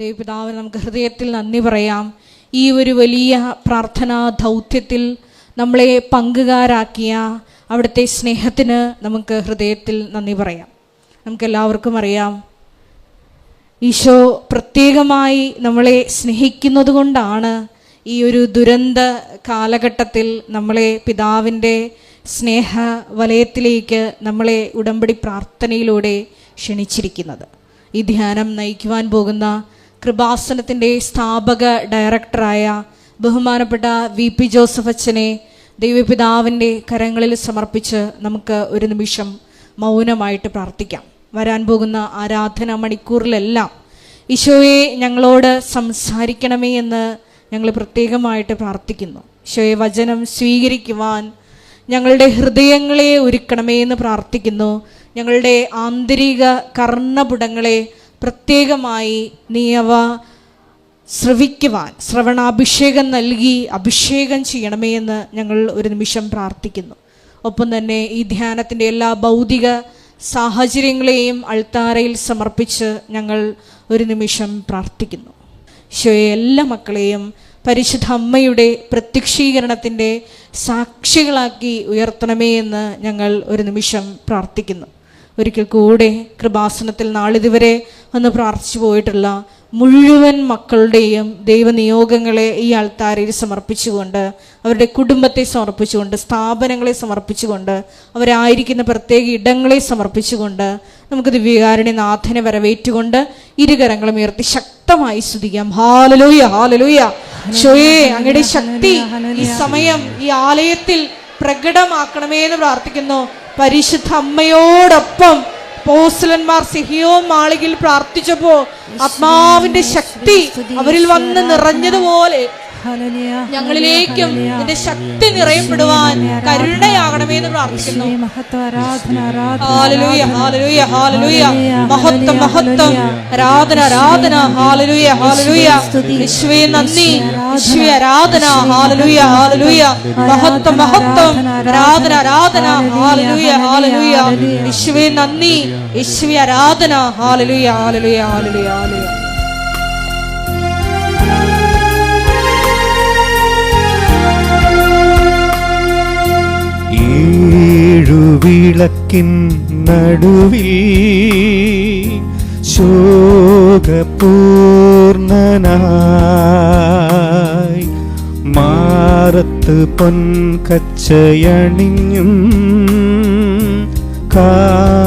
ദൈവപിതാവിന് നമുക്ക് ഹൃദയത്തിൽ നന്ദി പറയാം. ഈ ഒരു വലിയ പ്രാർത്ഥനാ ദൗത്യത്തിൽ നമ്മളെ പങ്കുകാരാക്കിയ അവിടുത്തെ സ്നേഹത്തിന് നമുക്ക് ഹൃദയത്തിൽ നന്ദി പറയാം. നമുക്കെല്ലാവർക്കും അറിയാം. ഈശോ പ്രത്യേകമായി നമ്മളെ സ്നേഹിക്കുന്നത് കൊണ്ടാണ് ഈ ഒരു ദുരന്ത കാലഘട്ടത്തിൽ നമ്മളെ പിതാവിന്റെ സ്നേഹ വലയത്തിലേക്ക് നമ്മളെ ഉടമ്പടി പ്രാർത്ഥനയിലൂടെ ക്ഷണിച്ചിരിക്കുന്നത്. ഈ ധ്യാനം നയിക്കുവാൻ പോകുന്ന കൃപാസനത്തിന്റെ സ്ഥാപക ഡയറക്ടറായ ബഹുമാനപ്പെട്ട വി പി ജോസഫ് അച്ഛനെ ദൈവപിതാവിന്റെ കരങ്ങളിൽ സമർപ്പിച്ച് നമുക്ക് ഒരു നിമിഷം മൗനമായിട്ട് പ്രാർത്ഥിക്കാം. വരാൻ പോകുന്ന ആരാധന മണിക്കൂറിലെല്ലാം ഈശോയെ ഞങ്ങളോട് സംസാരിക്കണമേ എന്ന് ഞങ്ങൾ പ്രത്യേകമായിട്ട് പ്രാർത്ഥിക്കുന്നു. ഈശോയെ വചനം സ്വീകരിക്കുവാൻ ഞങ്ങളുടെ ഹൃദയങ്ങളെ ഒരുക്കണമേ എന്ന് പ്രാർത്ഥിക്കുന്നു. ഞങ്ങളുടെ ആന്തരിക കർണപുടങ്ങളെ പ്രത്യേകമായി നീ അവ ശ്രവിക്കുവാൻ ശ്രവണാഭിഷേകം നൽകി അഭിഷേകം ചെയ്യണമേ എന്ന് ഞങ്ങൾ ഒരു നിമിഷം പ്രാർത്ഥിക്കുന്നു. ഒപ്പം തന്നെ ഈ ധ്യാനത്തിന്റെ എല്ലാ ഭൗതിക സാഹചര്യങ്ങളെയും അൾത്താരയിൽ സമർപ്പിച്ച് ഞങ്ങൾ ഒരു നിമിഷം പ്രാർത്ഥിക്കുന്നു. ഈശോയെ എല്ലാ മക്കളെയും പരിശുദ്ധ അമ്മയുടെ പ്രത്യക്ഷീകരണത്തിന്റെ സാക്ഷികളാക്കി ഉയർത്തണമേ എന്ന് ഞങ്ങൾ ഒരു നിമിഷം പ്രാർത്ഥിക്കുന്നു. ഒരിക്കൽ കൂടെ കൃപാസനത്തിൽ നാളിതുവരെ വന്ന് പ്രാർത്ഥിച്ചു പോയിട്ടുള്ള മുഴുവൻ മക്കളുടെയും ദൈവനിയോഗങ്ങളെ ഈ ആൾത്താരയിൽ സമർപ്പിച്ചുകൊണ്ട് അവരുടെ കുടുംബത്തെ സമർപ്പിച്ചുകൊണ്ട് സ്ഥാപനങ്ങളെ സമർപ്പിച്ചുകൊണ്ട് അവരായിരിക്കുന്ന പ്രത്യേക ഇടങ്ങളെ സമർപ്പിച്ചുകൊണ്ട് നമുക്ക് ദിവ്യകാരുണ്യ നാഥനെ വരവേറ്റുകൊണ്ട് ഇരുകരങ്ങളും ഉയർത്തി ശക്തമായി സ്തുതിക്കാം. ഹാലലൂയ ഹാലലൂയ ഷോയെ അങ്ങയുടെ ശക്തി ഈ സമയം ഈ ആലയത്തിൽ പ്രകടമാക്കണമേ എന്ന് പ്രാർത്ഥിക്കുന്നു. പരിശുദ്ധ അമ്മയോടൊപ്പം പോസ്റ്റലന്മാർ സിഹിയോ മാളികയിൽ പ്രാർത്ഥിച്ചപ്പോ ആത്മാവിന്റെ ശക്തി അവരിൽ വന്ന് നിറഞ്ഞതുപോലെ ഞങ്ങളിലേക്കും നിന്റെ ശക്തി നിറയപ്പെടുവാൻ കരുണയാകണമേ എന്ന് പ്രാർത്ഥിക്കുന്നു. മഹത്വം മഹത്വം. ആരാധന ആരാധന ഹാലലൂയ ഹാലലൂയ വിശ്വയെ നന്ദി. യേശുവേ ആരാധന. ഹാലലൂയ ഹാലലൂയ മഹത്വം മഹത്വം. ആരാധന ആരാധന ഹാലലൂയ ഹാലലൂയ വിശ്വയെ നന്ദി. യേശുവേ ആരാധന. ഹാലലൂയ ഹാലലൂയ ഹാലലൂയ ഹാലലൂയ ഏഴുവിളക്കിൻ നടുവിൽ ശോകപൂർണനായി മാറത്ത് പൊൻകച്ചയണിഞ്ഞും കാണുമീശുവേ.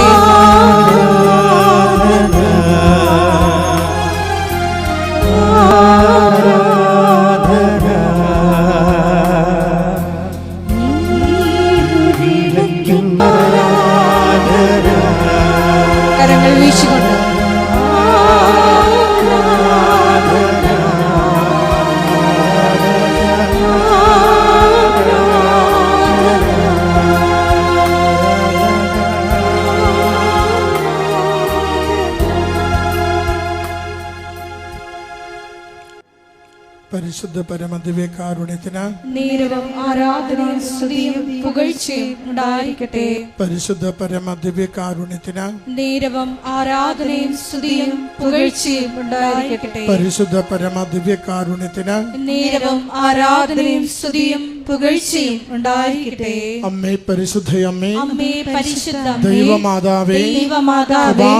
പരിശുദ്ധ പരമദിവ്യകാരുണ്യത്തിന് നേരവും ആരാധനയും സ്തുതിയും പുകഴ്ചയും ഉണ്ടായിരിക്കട്ടെ. പരിശുദ്ധ പരമദിവ്യകാരുണ്യത്തിന് നേരവും ആരാധനയും സ്തുതിയും പുകഴ്ചയും ഉണ്ടായിരിക്കട്ടെ. പരിശുദ്ധ പരമദിവ്യകാരുണ്യത്തിന് നേരവും ആരാധനയും സ്തുതിയും പുകഴ്ചയും ഉണ്ടായിരിക്കട്ടെ. അമ്മേ പരിശുദ്ധയമ്മേ അമ്മേ പരിശുദ്ധ ദൈവമാതാവേ ദൈവമാതാവേ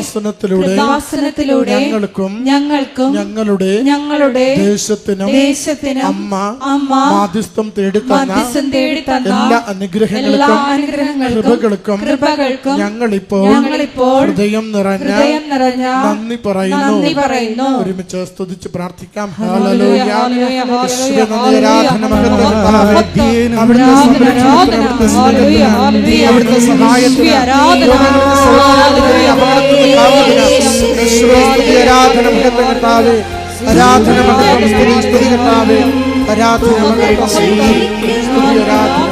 ഞങ്ങൾക്കും ഞങ്ങൾക്കും ഞങ്ങളുടെ ഞങ്ങളുടെ ദേശത്തിനും ദേശത്തിനും അമ്മ അമ്മ മാധ്യസ്ഥം തേടി മധ്യസ്ഥം തേടി തന്ന എല്ലാ അനുഗ്രഹങ്ങൾക്കും അനുഗ്രഹങ്ങൾക്കും കൃപകൾക്കും കൃപകൾക്കും ഞങ്ങളിപ്പോൾ ഞങ്ങളിപ്പോൾ ഹൃദയം നിറഞ്ഞ ഹൃദയം നിറഞ്ഞ നന്ദി പറയുന്നു. നന്ദി പറയുന്നു. ഒരുമിച്ച് സ്തുതിച്ച് പ്രാർത്ഥിക്കാം. ഹല്ലേലൂയ, യേശുവേ, നന്ദി, ആരാധന, മഹത്വം. അവിടുത്തെ സംരക്ഷണത്തിന്, അവിടുത്തെ സ്നേഹത്തിന്. അവിടുത്തെ സഹായത്തിന്, ഹല്ലേലൂയ, അപകടത്തിന് കാവലിന്, യേശുവേ, ആരാധന മഹത്വം കർത്താവേ ആരാധന മഹത്വം സ്തുതി സ്തുതി കർത്താവേ ആരാധന ആരാധന.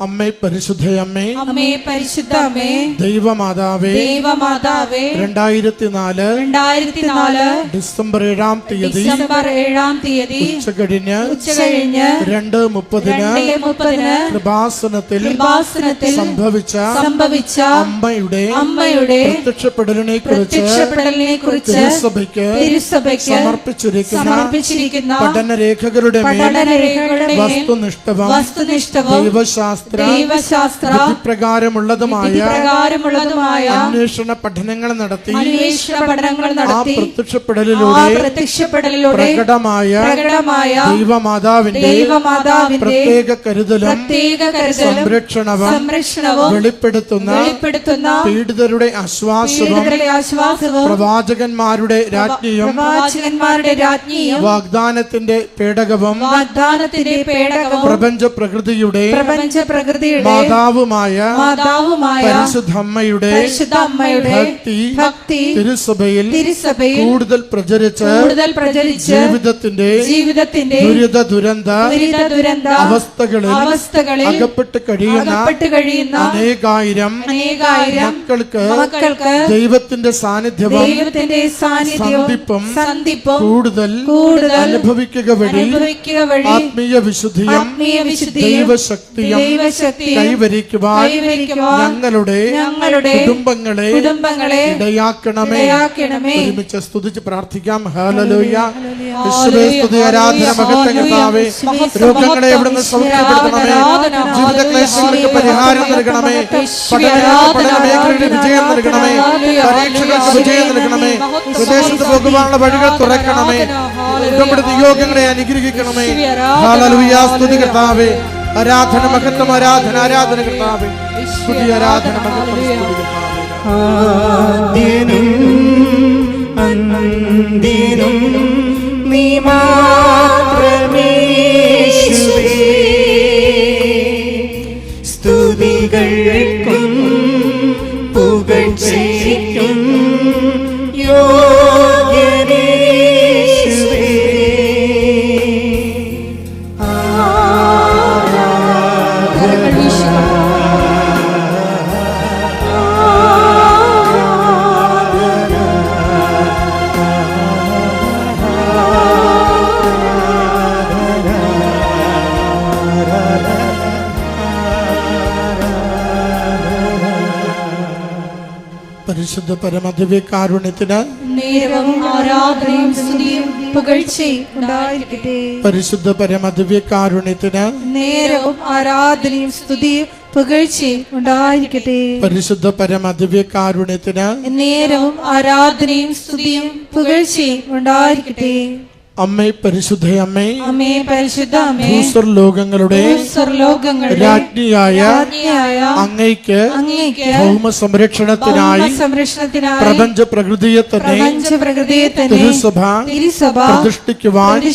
അമ്മേ പരിശുദ്ധയമ്മേ അമ്മേ. പരിശുദ്ധ അമ്മേ. ദൈവമാതാവേ. ദൈവമാതാവേ. രണ്ടായിരത്തി നാല് രണ്ടായിരത്തി നാല് ഡിസംബർ ഏഴാം തീയതി. ഡിസംബർ ഏഴാം തീയതി. ഉച്ചകഴിഞ്ഞ് ഉച്ചകഴിഞ്ഞ് രണ്ട് മുപ്പതിന് മുപ്പതിന് കൃപാസനത്തിൽ കൃപാസനത്തിൽ സംഭവിച്ച സംഭവിച്ച അമ്മയുടെ അമ്മയുടെ പ്രത്യക്ഷപ്പെടലിനെ കുറിച്ച് പ്രത്യക്ഷപ്പെടലിനെ കുറിച്ച് തിരുസഭയ്ക്ക് തിരുസഭയ്ക്ക് സമർപ്പിച്ചിരിക്കുന്ന സമർപ്പിച്ചിരിക്കുന്ന പഠനരേഖകളുടെ പഠനരേഖകളുടെ വസ്തുനിഷ്ഠവും വസ്തുനിഷ്ഠവും ദൈവശാസ്ത്ര ദൈവശാസ്ത്ര വിധിപ്രകാരമുള്ളതുമായ പ്രകാരമുള്ളതുമായ അന്വേഷണ പഠനങ്ങൾ നടത്തി അന്വേഷണ പഠനങ്ങൾ നടത്തി പ്രത്യക്ഷപ്പെടലിലൂടെ പ്രത്യക്ഷപ്പെടലിലൂടെ പ്രകടമായ പ്രകടമായ ദൈവമാതാവിന്റെ ദൈവമാതാവിന്റെ പ്രത്യേക കരുതലും പ്രത്യേക കരുതലും സംരക്ഷണവും സംരക്ഷണവും വെളിപ്പെടുത്തുന്ന വെളിപ്പെടുത്തുന്ന പീഡിതരുടെ ആശ്വാസവും ആശ്വാസവും പ്രവാചകന്മാരുടെ രാജ്ഞിയും പ്രവാചകന്മാരുടെ രാജ്ഞിയും വാഗ്ദാനത്തിന്റെ പേടകവും വാഗ്ദാനത്തിന്റെ പേടകവും പ്രപഞ്ച പ്രകൃതിയുടെ പ്രപഞ്ച പ്രകൃതിയുടെ മാതാവുമായ മാതാവുമായ പരിശുദ്ധമ്മയുടെ പരിശുദ്ധ അമ്മയുടെ ഭക്തി ഭക്തി തിരുസഭയിൽ തിരുസഭയിൽ കൂടുതൽ പ്രചരിച്ച് കൂടുതൽ പ്രചരിച്ച് ജീവിതത്തിന്റെ ജീവിതത്തിന്റെ ദുരിത ദുരന്ത ദുരിത ദുരന്ത അവസ്ഥകളിൽ അവസ്ഥകളിൽ അകപ്പെട്ട് കഴിയുന്ന അകപ്പെട്ട് കഴിയുന്ന അനേകായിരം അനേകായിരം മക്കൾക്ക് മക്കൾക്ക് ദൈവത്തിന്റെ സാന്നിധ്യം ദൈവത്തിന്റെ സാന്നിധ്യവും സന്ധിപ്പും കൂടുതൽ കൂടുതൽ അനുഭവിക്കുക വഴി അനുഭവിക്കുക വഴി ആത്മീയ വിശുദ്ധിയും ആത്മീയ വിശുദ്ധിയും ദൈവശക്തിയും കൈവരിക്കുവാൻ ഞങ്ങളുടെ ഞങ്ങളുടെ കുടുംബങ്ങളെ കുടുംബങ്ങളെ ഇടയാക്കണമേ. ഇടയാക്കണമേ. ഒരുമിച്ച് സ്തുതിച്ച് പ്രാർത്ഥിക്കാം. ഹാലലൂയ യേശുവേ സ്തുതി ആരാധന രോഗങ്ങളെ എവിടുന്ന് സൗഖ്യപ്പെടുത്തണമേ. ജീവിത ക്ലേശങ്ങൾക്ക് പരിഹാരം നൽകണമേ. പഠന പഠന മേഖലയുടെ വിജയം നൽകണമേ. പരീക്ഷകൾക്ക് വിജയം നൽകണമേ. വിദേശത്ത് പോകുവാനുള്ള വഴികൾ തുറക്കണമേ. യോഗങ്ങളെ അനുഗ്രഹിക്കണമേ. സ്തുതി കർത്താവേ. ആരാധന മഹത്വം ആരാധന ആരാധന കർത്താവേ. സ്തുതി ആരാധന മഹത്വം. നീ മാത്രമേശുവേ സ്തുതിയും പരിശുദ്ധ പരമദിവ്യകാരുണ്യത്തിന് നേരവും ആരാധനയും സ്തുതിയും പുകഴ്ചയും ഉണ്ടായിരിക്കട്ടെ. പരിശുദ്ധ പരമദിവ്യകാരുണ്യത്തിന് നേരവും ആരാധനയും സ്തുതിയും പുകഴ്ചയും ഉണ്ടായിരിക്കട്ടെ. അമ്മേ പരിശുദ്ധ അമ്മേ. അമ്മേ പരിശുദ്ധ അമ്മേ. ഭൂസ്വർ ലോകങ്ങളുടെ സ്വർലോകങ്ങളുടെ രാജ്ഞിയായ അങ്ങയ്ക്ക് അങ്ങേക്ക് ഭൗമ സംരക്ഷണത്തിനായി സംരക്ഷണത്തിനായി പ്രപഞ്ച പ്രകൃതിയെ തന്നെ പ്രപഞ്ച പ്രകൃതിയെ തന്നെ തിരുസഭ തിരുസഭ പ്രതിഷ്ഠിക്കുവാൻ ഈ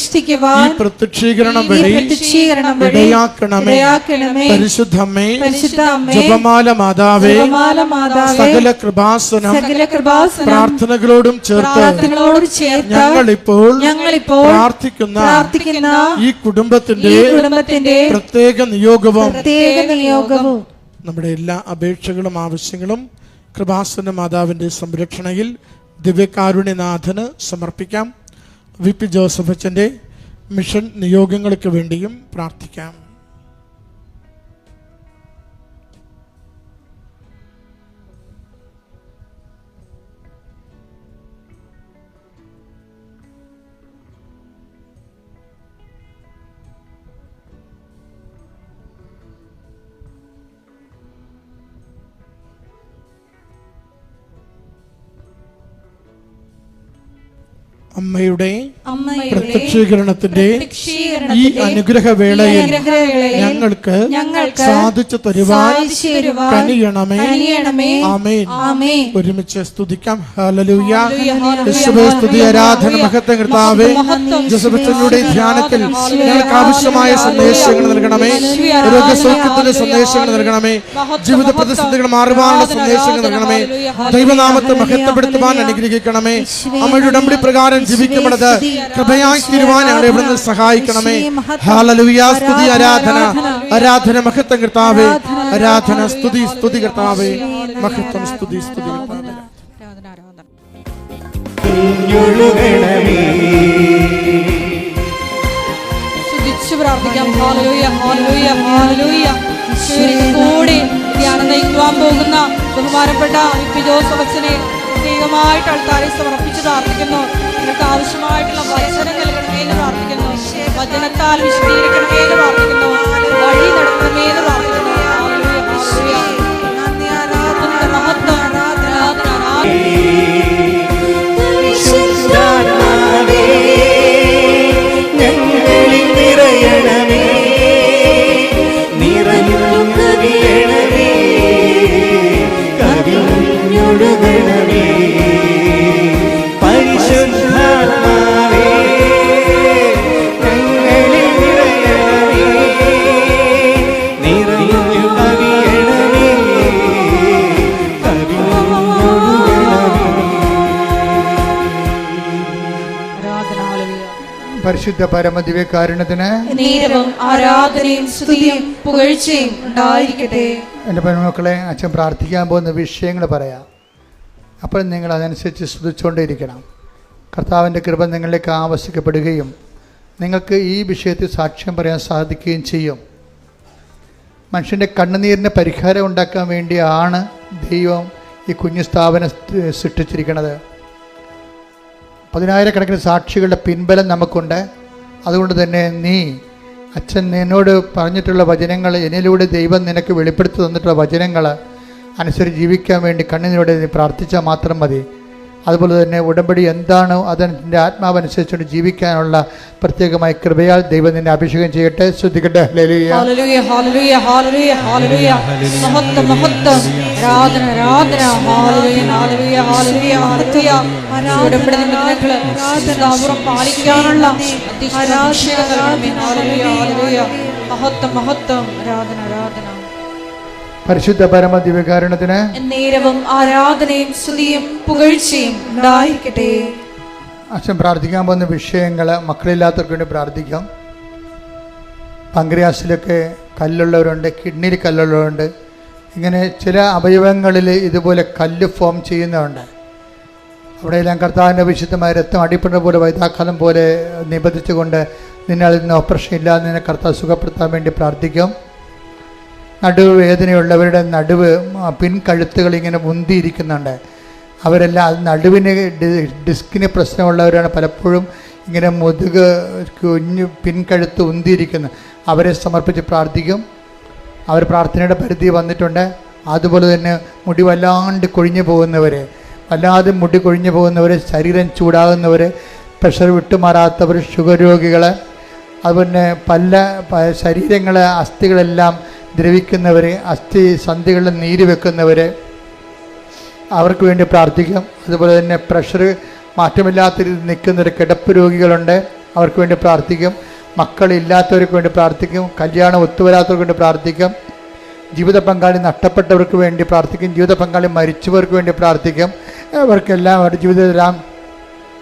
പ്രത്യക്ഷീകരണം വഴി പ്രത്യക്ഷീകരണം വഴി ഇടയാക്കണമേ. ഇടയാക്കണമേ. പരിശുദ്ധമ്മേ പരിശുദ്ധ അമ്മേ. ജപമാല മാതാവേ ജപമാല മാതാവേ. സകല കൃപാസനം സകല കൃപാസനം. പ്രാർത്ഥനകളോടും ചേർത്ത് പ്രാർത്ഥനകളോടും ചേർത്ത് ഞങ്ങളിപ്പോൾ ഞങ്ങളിപ്പോൾ പ്രാർത്ഥിക്കുന്ന പ്രാർത്ഥിക്കുന്ന ഈ കുടുംബത്തിന്റെ കുടുംബത്തിന്റെ പ്രത്യേക നിയോഗവും പ്രത്യേക നിയോഗവും നമ്മുടെ എല്ലാ അപേക്ഷകളും ആവശ്യങ്ങളും കൃപാസന മാതാവിന്റെ സംരക്ഷണയിൽ ദിവ്യകാരുണ്യനാഥന് സമർപ്പിക്കാം. വി പി ജോസഫ് അച്ഛന്റെ മിഷൻ നിയോഗങ്ങൾക്ക് വേണ്ടിയും പ്രാർത്ഥിക്കാം. അമ്മയുടെ പ്രത്യക്ഷീകരണത്തിന്റെ ഈ അനുഗ്രഹ വേളയിൽ ഞങ്ങൾക്ക് സാധിച്ചു തരുവാൻ കനിയണമേ. അമേ. ഒരുമിച്ച് സ്തുതിക്കാം. ഹല്ലേലൂയ, സ്തുതി ആരാധന. മഹത്വം കർത്താവേ. മഹത്വം, ധ്യാനത്തിൽ ഞങ്ങൾക്ക് ആവശ്യമായ സന്ദേശങ്ങൾ നൽകണമേ. രോഗസൗഖ്യത്തിന്റെ സന്ദേശങ്ങൾ നൽകണമേ. ജീവിത പ്രതിസന്ധികൾ മാറുവാനുള്ള സന്ദേശങ്ങൾ നൽകണമേ. ദൈവനാമത്തെ മഹത്വപ്പെടുത്തുവാൻ അനുഗ്രഹിക്കണമേ. അമ്മയുടെ ഉടമ്പടി പ്രകാരം ജീവിക്കപ്പെടുന്നത് കൃപയായി ഞങ്ങളെ ഇവിടുന്ന് സഹായിക്കണമേ. ഹാലലുയാ സ്തുതി ആരാധന ആരാധന. മഹത്വം കർത്താവേ. ആരാധന സ്തുതി സ്തുതി കർത്താവേ. മഹത്വം സ്തുതി സ്തുതി സ്തുതിച്ച് പ്രാർത്ഥിക്കാം. ഹാലലൂയ ഹാലലൂയ ഹാലലൂയ ഈശോയുടെ കൂടെ ധ്യാനം നയിക്കുവാൻ പോകുന്ന ബഹുമാനപ്പെട്ട പി ജോസഫസിനെ പ്രത്യേകമായിട്ട് ആൾക്കാരെ സമർപ്പിച്ച് പ്രാർത്ഥിക്കുന്നു. നിങ്ങൾക്ക് ആവശ്യമായിട്ടുള്ള വചനം നൽകണമേ എന്ന് പ്രാർത്ഥിക്കുന്നു. വചനത്താൽ വിശദീകരിക്കണമേ എന്ന് പ്രാർത്ഥിക്കുന്നു. വഴി നടത്തണമേ എന്ന് പ്രാർത്ഥിക്കുന്നു. നിറയണമേ. പരിശുദ്ധ പരമദിവ്യകാരുണ്യത്തിന് നീരവും ആരാധനയും സ്തുതിയും പുകഴ്ചയും ഉണ്ടായിരിക്കട്ടെ. എന്റെ പെൺമക്കളെ അച്ഛൻ പ്രാർത്ഥിക്കാൻ പോകുന്ന വിഷയങ്ങൾ പറയാം. അപ്പോൾ നിങ്ങൾ അതനുസരിച്ച് സ്തുതിച്ചുകൊണ്ടേയിരിക്കണം. കർത്താവിന്റെ കൃപ നിങ്ങളിലേക്ക് ആവശ്യപ്പെടുകയും നിങ്ങൾക്ക് ഈ വിഷയത്തിൽ സാക്ഷ്യം പറയാൻ സാധിക്കുകയും ചെയ്യും. മനുഷ്യന്റെ കണ്ണുനീരിന് പരിഹാരം ഉണ്ടാക്കാൻ വേണ്ടിയാണ് ദൈവം ഈ കുഞ്ഞു സ്ഥാപനം സൃഷ്ടിച്ചിരിക്കുന്നത്. പതിനായിരക്കണക്കിന് സാക്ഷികളുടെ പിൻബലം നമുക്കുണ്ട്. അതുകൊണ്ട് തന്നെ നീ അച്ഛൻ നിന്നോട് പറഞ്ഞിട്ടുള്ള വചനങ്ങൾ എന്നിലൂടെ ദൈവം നിനക്ക് വെളിപ്പെടുത്തി തന്നിട്ടുള്ള വചനങ്ങൾ അനുസരിച്ച് ജീവിക്കാൻ വേണ്ടി കണ്ണിനോട് നീ പ്രാർത്ഥിച്ചാൽ മാത്രം മതി. അതുപോലെ തന്നെ ഉടമ്പടി എന്താണോ അതിന്റെ ആത്മാവനുസരിച്ചുകൊണ്ട് ജീവിക്കാനുള്ള പ്രത്യേകമായ കൃപയാൽ ദൈവം നിന്നെ അഭിഷേകം ചെയ്യട്ടെ. ശ്രദ്ധിക്കട്ടെ. മഹത്വം മഹത്വം. ആരാധന ആരാധന. പരിശുദ്ധ പരമ ദിവ്യകാരണത്തിന് നേരവും ആരാധനയും സ്തുതിയും പുകഴ്ചയും ഉണ്ടായിരിക്കട്ടെ. അച്ഛൻ പ്രാർത്ഥിക്കാൻ പോകുന്ന വിഷയങ്ങൾ മക്കളില്ലാത്തവർക്ക് വേണ്ടി പ്രാർത്ഥിക്കാം. പങ്ക്രിയാസിലൊക്കെ കല്ലുള്ളവരുണ്ട് കിഡ്നിയിൽ കല്ലുള്ളവരുണ്ട്. ഇങ്ങനെ ചില അവയവങ്ങളിൽ ഇതുപോലെ കല്ല് ഫോം ചെയ്യുന്നതുണ്ട് അവിടെയെല്ലാം കർത്താവിന്റെ വിശുദ്ധമായ രക്തം അടിപ്പെടുന്ന പോലെ വൈതാക്കാലം പോലെ നിബന്ധിച്ചുകൊണ്ട് നിന്നെ അതിൽ നിന്ന് ഓപ്പറേഷൻ ഇല്ലാതെ നിന്നെ കർത്താവ് സുഖപ്പെടുത്താൻ വേണ്ടി പ്രാർത്ഥിക്കും. നടുവ് വേദനയുള്ളവരുടെ നടുവ് പിൻകഴുത്തുകൾ ഇങ്ങനെ മുന്തിയിരിക്കുന്നുണ്ട്. അവരെല്ലാം അത് നടുവിന് ഡിസ്കിന് പ്രശ്നമുള്ളവരാണ്. പലപ്പോഴും ഇങ്ങനെ മുതുക് കുഞ്ഞു പിൻകഴുത്ത് ഉന്തിയിരിക്കുന്നു. അവരെ സമർപ്പിച്ച് പ്രാർത്ഥിക്കും. അവർ പ്രാർത്ഥനയുടെ പരിധി വന്നിട്ടുണ്ട്. അതുപോലെ തന്നെ മുടി വല്ലാണ്ട് കൊഴിഞ്ഞു പോകുന്നവർ വല്ലാതെ മുടി കൊഴിഞ്ഞു പോകുന്നവർ ശരീരം ചൂടാകുന്നവർ പ്രഷർ വിട്ടുമാറാത്തവർ ഷുഗർ രോഗികൾ അതുപോലെ പല ശരീരങ്ങളെ അസ്ഥികളെല്ലാം ദ്രവിക്കുന്നവർ അസ്ഥി സന്ധികളിൽ നീര് വെക്കുന്നവരെ അവർക്ക് വേണ്ടി പ്രാർത്ഥിക്കാം. അതുപോലെ തന്നെ പ്രഷർ മാറ്റമില്ലാത്ത രീതിയിൽ നിൽക്കുന്നൊരു കിടപ്പ് രോഗികളുണ്ട് അവർക്ക് വേണ്ടി പ്രാർത്ഥിക്കും. മക്കളില്ലാത്തവർക്ക് വേണ്ടി പ്രാർത്ഥിക്കും. കല്യാണം ഒത്തുവരാത്തവർക്ക് വേണ്ടി പ്രാർത്ഥിക്കും. ജീവിത പങ്കാളി നഷ്ടപ്പെട്ടവർക്ക് വേണ്ടി പ്രാർത്ഥിക്കും. ജീവിത പങ്കാളി മരിച്ചവർക്ക് വേണ്ടി പ്രാർത്ഥിക്കും. അവർക്കെല്ലാം അവരുടെ ജീവിതത്തിലെല്ലാം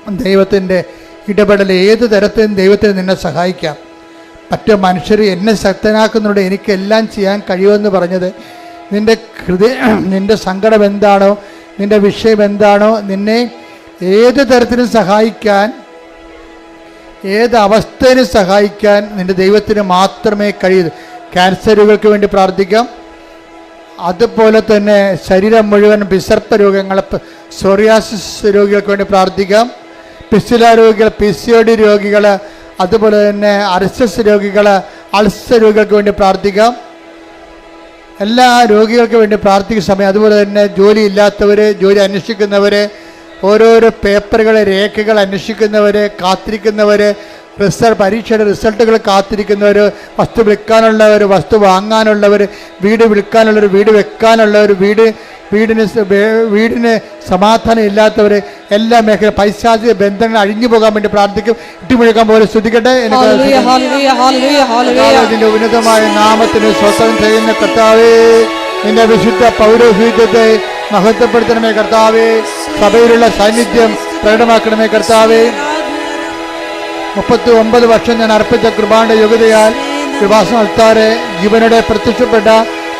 ദൈവത്തിന്റെ ഇടപെടൽ ഏത് തരത്തിലും ദൈവത്തിന് നിന്നെ സഹായിക്കാം. മറ്റു മനുഷ്യർ എന്നെ ശക്തനാക്കുന്നുണ്ട് എനിക്കെല്ലാം ചെയ്യാൻ കഴിയുമെന്ന് പറഞ്ഞത്. നിന്റെ ഹൃദയ നിന്റെ സങ്കടം എന്താണോ നിന്റെ വിഷയം എന്താണോ നിന്നെ ഏത് തരത്തിലും സഹായിക്കാൻ ഏത് അവസ്ഥയിലും സഹായിക്കാൻ നിന്റെ ദൈവത്തിന് മാത്രമേ കഴിയൂ. ക്യാൻസറുകൾക്ക് വേണ്ടി പ്രാർത്ഥിക്കാം. അതുപോലെ തന്നെ ശരീരം മുഴുവൻ വിസർപ്പ രോഗങ്ങൾ സോറിയാസിസ് രോഗികൾക്ക് വേണ്ടി പ്രാർത്ഥിക്കാം. പിസ്തുല രോഗികൾ പി സി ഒ ഡി രോഗികൾ അതുപോലെ തന്നെ അർസസ് രോഗികൾ അൾസർ രോഗികൾക്ക് വേണ്ടി പ്രാർത്ഥിക്കാം. എല്ലാ രോഗികൾക്ക് വേണ്ടി പ്രാർത്ഥിക്കുന്ന സമയം അതുപോലെ തന്നെ ജോലി ഇല്ലാത്തവർ ജോലി അന്വേഷിക്കുന്നവർ ഓരോരോ പേപ്പറുകൾ രേഖകൾ അന്വേഷിക്കുന്നവർ കാത്തിരിക്കുന്നവർ റിസൾട്ട് പരീക്ഷയുടെ റിസൾട്ടുകൾ കാത്തിരിക്കുന്നവർ വസ്തു വിൽക്കാനുള്ളവർ വസ്തു വാങ്ങാനുള്ളവർ വീട് വിൽക്കാനുള്ളവർ വീട് വെക്കാനുള്ളവർ വീട് വീടിന് വീടിന് സമാധാനം ഇല്ലാത്തവർ എല്ലാ മേഖല പൈശാചിക ബന്ധങ്ങൾ അഴിഞ്ഞു പോകാൻ വേണ്ടി പ്രാർത്ഥിക്കും. ഇട്ടുമുഴുക്കാൻ പോലെ ശ്രദ്ധിക്കട്ടെ എനിക്ക് ഉന്നതമായ നാമത്തിന് സ്വസ്ഥം ചെയ്യുന്ന കർത്താവേ നിന്റെ വിശുദ്ധ പൗരോഹിത്യത്തെ മഹത്വപ്പെടുത്തണമേ കർത്താവേ. സഭയിലുള്ള സാന്നിധ്യം പ്രകടമാക്കണമേ കർത്താവേ. മുപ്പത്തി ഒമ്പത് വർഷം ഞാൻ അർപ്പിച്ച കൃപാന്റെ യോഗ്യതയാൽ കൃപാസനത്താരെ ജീവനോടെ പ്രത്യക്ഷപ്പെട്ട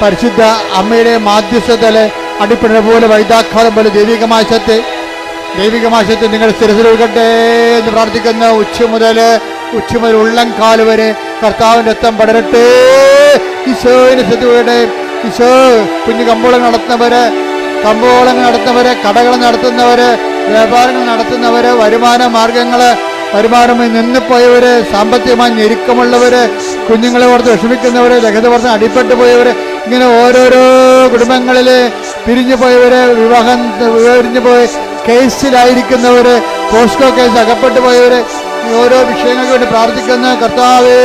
പരിശുദ്ധ അമ്മയുടെ മാധ്യസ്ഥതൽ അടിപ്പിടുന്ന പോലെ വൈദാഘാതം പോലെ ദൈവികമാശത്തെ ദൈവികമാശത്തെ നിങ്ങൾ സ്ഥിരത്തിലൊഴുകട്ടെ എന്ന് പ്രാർത്ഥിക്കുന്ന ഉച്ച മുതൽ ഉച്ച മുതൽ ഉള്ളംകാൽ വരെ കർത്താവിന്റെ രക്തം പടരട്ടെ. ഈശോയിന് ശ്രദ്ധയുടെ ഈശോ കുഞ്ഞു കമ്പോളങ്ങൾ നടത്തുന്നവര് കമ്പോളങ്ങൾ നടത്തുന്നവര് കടകൾ നടത്തുന്നവര് വ്യാപാരങ്ങൾ നടത്തുന്നവര് വരുമാന മാർഗങ്ങൾ വരുമാനമായി നിന്നുപോയവര് സാമ്പത്തികമായി ഞെരുക്കമുള്ളവര് കുഞ്ഞുങ്ങളെ ഓർത്ത് വിഷമിക്കുന്നവര് ലഹതവർഷം അടിപ്പെട്ടു പോയവര് ഇങ്ങനെ ഓരോരോ കുടുംബങ്ങളിൽ പിരിഞ്ഞു പോയവര് വിവാഹം പിരിഞ്ഞു പോയി കേസിലായിരിക്കുന്നവര് പോസ്കോ കേസ് അകപ്പെട്ടു പോയവര് ഓരോ വിഷയങ്ങൾക്ക് വേണ്ടി പ്രാർത്ഥിക്കുന്ന കർത്താവേ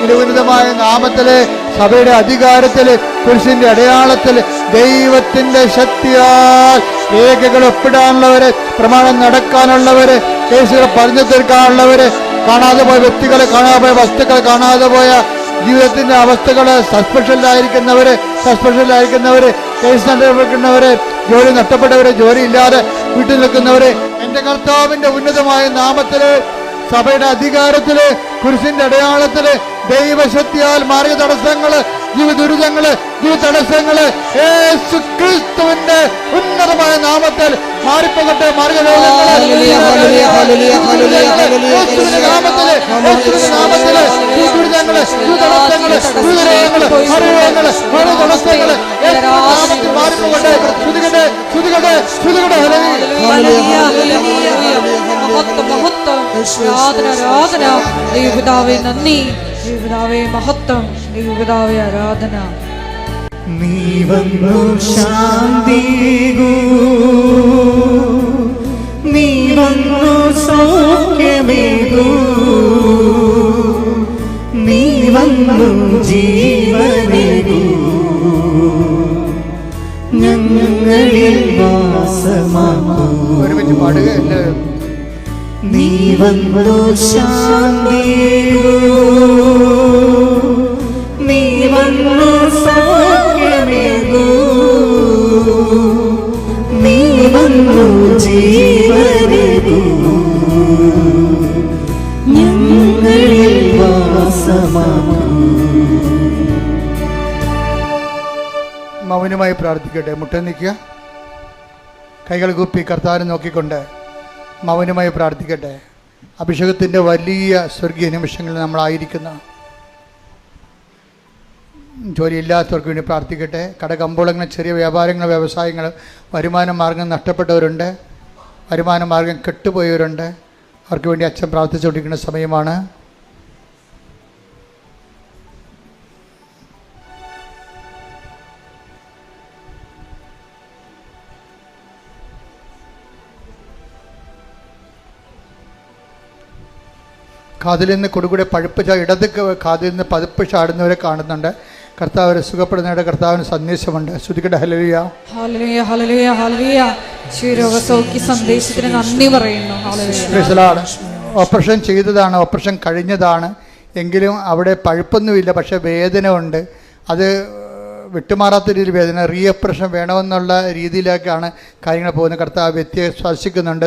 തിരുവനന്തമായ നാമത്തിൽ സഭയുടെ അധികാരത്തിൽ കുരിശിന്റെ അടയാളത്തിൽ ദൈവത്തിന്റെ ശക്തിയാൽ രേഖകൾ ഒപ്പിടാനുള്ളവര് പ്രമാണം നടക്കാനുള്ളവരെ കേസുകൾ പറഞ്ഞു തീർക്കാനുള്ളവര് കാണാതെ പോയ വ്യക്തികളെ കാണാതെ പോയ വസ്തുക്കൾ കാണാതെ പോയ ജീവിതത്തിന്റെ അവസ്ഥകൾ സസ്പെൻഷനിലായിരിക്കുന്നവര് സസ്പെൻഷനിലായിരിക്കുന്നവര് കേസ് നടപടിക്കുന്നവര് ജോലി നഷ്ടപ്പെട്ടവര് ജോലി ഇല്ലാതെ വീട്ടിൽ നിൽക്കുന്നവര് എന്റെ കർത്താവിന്റെ ഉന്നതമായ നാമത്തിൽ സഭയുടെ അധികാരത്തിൽ കുരിശിന്റെ അടയാളത്തിൽ ദൈവശക്തിയാൽ മാറിയ തടസ്സങ്ങൾ ജീവിത ദുരിതങ്ങൾ ജീവിത തടസ്സങ്ങൾ യേശു ക്രിസ്തുവിന്റെ ഉന്നതമായ നാമത്തിൽ മാറിപ്പോകട്ടെ യേശുവിന്റെ നാമത്തിൽ നാമത്തിൽ ദുരിതങ്ങൾ ജീവിത രോഗങ്ങൾ മാർഗരോഗങ്ങൾ മാർഗ തടസ്സങ്ങൾ നാമത്തിൽ മാറിപ്പോകട്ടെ ശ്രുതികട്ടെ ശ്രുതികട്ടെ ശ്രുതികട്ടെ. മഹത്വം മഹത്വം. ആരാധന ആരാധന ദൈവപിതാവേ നന്ദി. ദൈവപിതാവേ മഹത്വം ജീവിതാവേ ആരാധന. നീ വന്നു ശാന്തി നീ വന്നു സൗഖ്യമേകൂ. നീ വന്നു ജീവനേകൂ. ഞങ്ങളിൽ വാസമാക്കൂ ഒരുമിച്ച് പാടുക എല്ലാവരും. നീ വന്നു ശാന്തി. നീ വന്നു സൗഖ്യമേകൂ. നീ വന്നു ജീവനേകൂ. ഞങ്ങളിൽ വാസമാക്കൂ മൗനമായി പ്രാർത്ഥിക്കട്ടെ. മുട്ട കൈകൾ കുപ്പി കർത്താവിനെ നോക്കിക്കൊണ്ട് മൗനമായി പ്രാർത്ഥിക്കട്ടെ. അഭിഷേകത്തിന്റെ വലിയ സ്വർഗീയ നിമിഷങ്ങളിൽ നമ്മളായിരിക്കുന്ന ജോലിയില്ലാത്തവർക്ക് വേണ്ടി പ്രാർത്ഥിക്കട്ടെ. കടകമ്പോളങ്ങൾ ചെറിയ വ്യാപാരങ്ങൾ വ്യവസായങ്ങൾ വരുമാന മാർഗം നഷ്ടപ്പെട്ടവരുണ്ട്. വരുമാന മാർഗം കെട്ടുപോയവരുണ്ട്. അവർക്ക് വേണ്ടി അച്ഛൻ പ്രാർത്ഥിച്ചുകൊണ്ടിരിക്കുന്ന സമയമാണ്. കാതിൽ നിന്ന് കൊടുകൂടെ പഴുപ്പ് ചാ ഇടത് കാതിൽ നിന്ന് പതിപ്പ് ചാടുന്നവരെ കാണുന്നുണ്ട്. കർത്താവരെ സുഖപ്പെടുന്നവരുടെ കർത്താവിന് സന്ദേശമുണ്ട്. ശ്രുതിക്കട്ടെ ഹലലിയ സന്ദേശത്തിന് നന്ദി പറയുന്നു. ഓപ്പറേഷൻ ചെയ്തതാണ്. ഓപ്പറേഷൻ കഴിഞ്ഞതാണ്. എങ്കിലും അവിടെ പഴുപ്പൊന്നുമില്ല പക്ഷേ വേദന ഉണ്ട് അത് വിട്ടുമാറാത്ത രീതിയിൽ വേദന റീഎപ്രഷൻ വേണമെന്നുള്ള രീതിയിലേക്കാണ് കാര്യങ്ങൾ പോകുന്നത്. കർത്താവ് വ്യക്തിയെ സ്പർശിക്കുന്നുണ്ട്.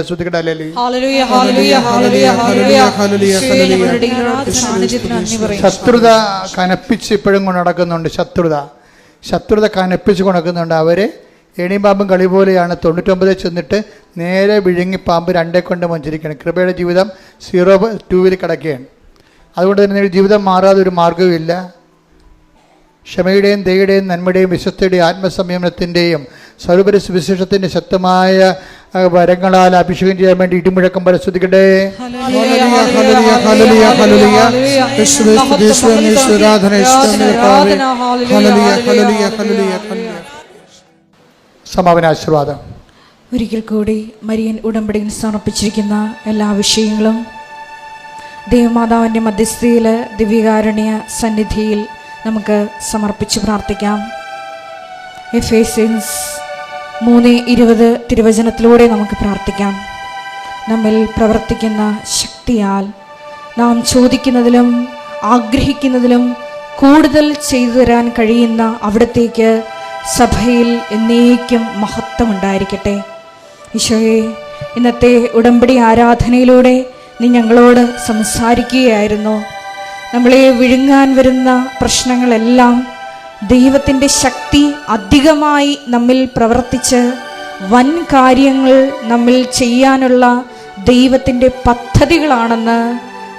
ശത്രുത കനപ്പിച്ച് ഇപ്പോഴും കൊണ്ട് നടക്കുന്നുണ്ട്. ശത്രുത. ശത്രുത കനപ്പിച്ച് കൊണ്ട് അവർ അവർ ഏണിപാമ്പും കളി പോലെയാണ്. തൊണ്ണൂറ്റൊമ്പതിൽ ചെന്നിട്ട് നേരെ വിഴുങ്ങി പാമ്പ് രണ്ടേ കൊണ്ട് മഞ്ചരിക്കുകയാണ്. കൃപയുടെ ജീവിതം സീറോ ടൂവിൽ കിടക്കുകയാണ്. അതുകൊണ്ട് തന്നെ ജീവിതം മാറാതെ ഒരു മാർഗവുമില്ല. ക്ഷമയുടെയും ദയയുടെയും നന്മയുടെയും വിശ്വസ്തയുടെയും ആത്മസംയമനത്തിന്റെയും സർവപരി സുവിശേഷത്തിന്റെ ശക്തമായ വരങ്ങളാൽ അഭിഷേകം ചെയ്യാൻ വേണ്ടി ഇടിമുഴക്കം പരിശോധിക്കട്ടെ ഹല്ലേലൂയ, ഹല്ലേലൂയ, ഹല്ലേലൂയ, ഹല്ലേലൂയ. യേശുവേ, സ്തുതി, യേശുവേ, യേശുവേ, ആരാധന, ഇഷ്ടമേ, കർത്താവേ. Hallelujah, hallelujah, hallelujah, hallelujah. സമാപന ആശീർവാദം ഒരിക്കൽ കൂടി മരിയൻ ഉടമ്പടിയിൽ സമർപ്പിച്ചിരിക്കുന്ന എല്ലാ വിഷയങ്ങളും ദേവമാതാവിന്റെ മധ്യസ്ഥയിൽ ദിവ്യകാരുണ്യ സന്നിധിയിൽ നമുക്ക് സമർപ്പിച്ച് പ്രാർത്ഥിക്കാം. എഫേസിൻസ് മൂന്ന് ഇരുപത് തിരുവചനത്തിലൂടെ നമുക്ക് പ്രാർത്ഥിക്കാം. നമ്മിൽ പ്രവർത്തിക്കുന്ന ശക്തിയാൽ നാം ചോദിക്കുന്നതിലും ആഗ്രഹിക്കുന്നതിലും കൂടുതൽ ചെയ്തു തരാൻ കഴിയുന്ന അവിടത്തേക്ക് സഭയിൽ എന്നേക്കും മഹത്വമുണ്ടായിരിക്കട്ടെ ഈശോയെ ഇന്നത്തെ ഉടമ്പടി ആരാധനയിലൂടെ നീ ഞങ്ങളോട് സംസാരിക്കുകയായിരുന്നു. നമ്മളെ വിഴുങ്ങാൻ വരുന്ന പ്രശ്നങ്ങളെല്ലാം ദൈവത്തിന്റെ ശക്തി അധികമായി നമ്മിൽ പ്രവർത്തിച്ച് വൻ കാര്യങ്ങൾ നമ്മിൽ ചെയ്യാനുള്ള ദൈവത്തിന്റെ പദ്ധതികളാണെന്ന്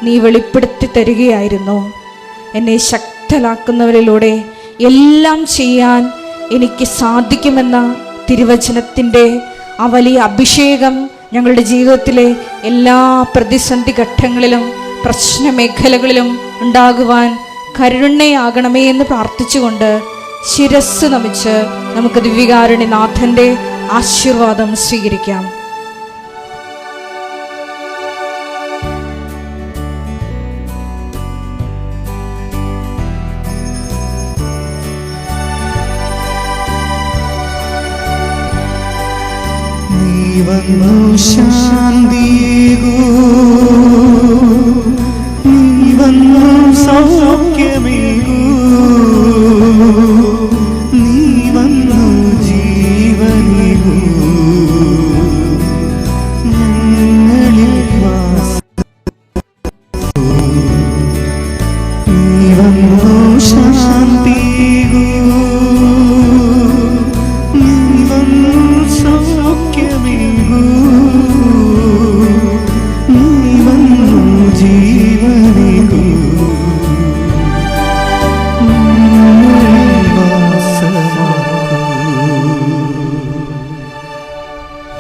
നീ വെളിപ്പെടുത്തി തരികയായിരുന്നു. എന്നെ ശക്തലാക്കുന്നവരിലൂടെ എല്ലാം ചെയ്യാൻ എനിക്ക് സാധിക്കുമെന്ന തിരുവചനത്തിന്റെ ആ വലിയ അഭിഷേകം ഞങ്ങളുടെ ജീവിതത്തിലെ എല്ലാ പ്രതിസന്ധി ഘട്ടങ്ങളിലും പ്രശ്ന മേഖലകളിലും ഉണ്ടാകുവാൻ കരുണയാകണമേ എന്ന് പ്രാർത്ഥിച്ചുകൊണ്ട് ശിരസ് നമിച്ച് നമുക്ക് ദിവ്യകാരുണ്യനാഥന്റെ ആശീർവാദം സ്വീകരിക്കാം. നീ വന്നു വന്നു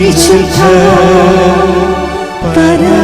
പരിശുദ്ധ പരമ